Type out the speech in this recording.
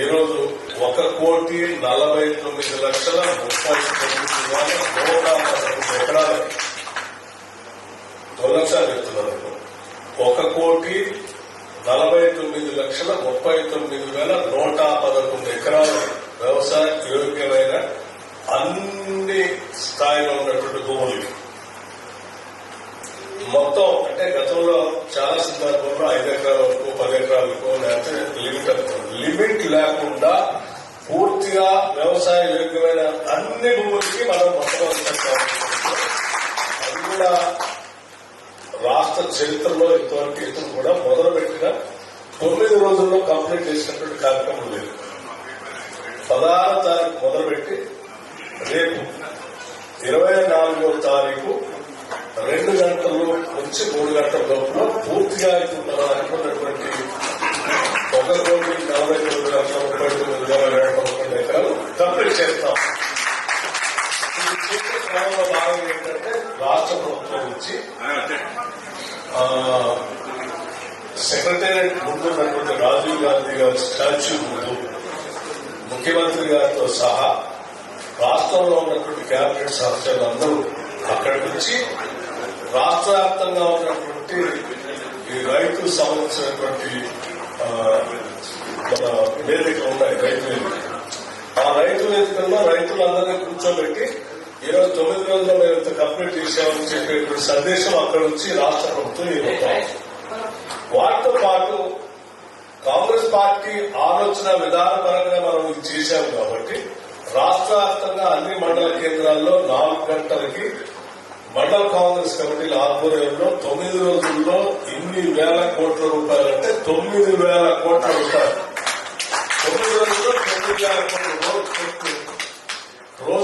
ఈరోజు ఒక కోటి నలభై తొమ్మిది లక్షల ముప్పై తొమ్మిది వేల నూట పదకొండు ఎకరాలు. తొలసారి చెప్తున్నారు ఒక కోటి నలభై తొమ్మిది లక్షల ముప్పై తొమ్మిది వేల నూట పదకొండు ఎకరాలు వ్యవసాయ యోగ్యమైన చాలా సందర్భంలో ఐదు ఎకరాల వరకు పది ఎకరాలకు లేకపోతే లిమిట్ అనుకోండి. లిమిట్ లేకుండా పూర్తిగా వ్యవసాయ యోగ్యమైన అన్ని భూములకి మనం మొట్టమొదటి అది కూడా రాష్ట్ర చరిత్రలో ఇంతవరకు ఇతను కూడా మొదలుపెట్టిన తొమ్మిది రోజుల్లో కంప్లీట్ చేసినటువంటి కార్యక్రమం లేదు పదహారు తారీఖు మొదలుపెట్టి రేపు ఇరవై నాలుగో తారీఖు రెండు గంటలు నుంచి మూడు గంటల లోపల పూర్తిగా ఇప్పుడు మనం అనుకున్నటువంటి ఒక కోటి నలభై తొమ్మిది లక్షల ముప్పై తొమ్మిది వేల పదకొండు ఎకరాలు కంప్లీట్ చేస్తాం. ఇది చేసే క్రమంలో భాగంగా ఏంటంటే రాష్ట్ర ప్రభుత్వం నుంచి సెక్రటేరియట్ ముందు ఉన్నటువంటి రాజీవ్ గాంధీ గారి స్టాచ్యూ ముందు ముఖ్యమంత్రి గారితో సహా రాష్ట్రంలో ఉన్నటువంటి కేబినెట్ సదస్యులు అందరూ అక్కడికి వచ్చి రాష్ట్ర వ్యాప్తంగా ఉన్నటువంటి ఈ రైతుకు సంబంధించినటువంటి ఆ, మన ఉన్నాయి రైతు వేదిక. ఆ రైతు వేదికల్లో రైతులందరినీ కూర్చోబెట్టి ఈరోజు తొమ్మిది రోజుల్లో మేము ఇంత కంప్లీట్ చేసామని చెప్పేటువంటి సందేశం అక్కడ నుంచి రాష్ట్ర ప్రభుత్వం ఇవ్వటం వాటితో పాటు కాంగ్రెస్ పార్టీ ఆలోచన విధానపరంగా మనం ఇది చేశాం కాబట్టి రాష్ట్ర వ్యాప్తంగా అన్ని మండల కేంద్రాల్లో నాలుగు గంటలకి మండల కాంగ్రెస్ కమిటీల ఆధ్వర్యంలో తొమ్మిది రోజుల్లో ఇన్ని వేల కోట్ల రూపాయలు అంటే తొమ్మిది వేల కోట్ల రూపాయలు. తొమ్మిది రోజుల్లో తొమ్మిది వేల కోట్ల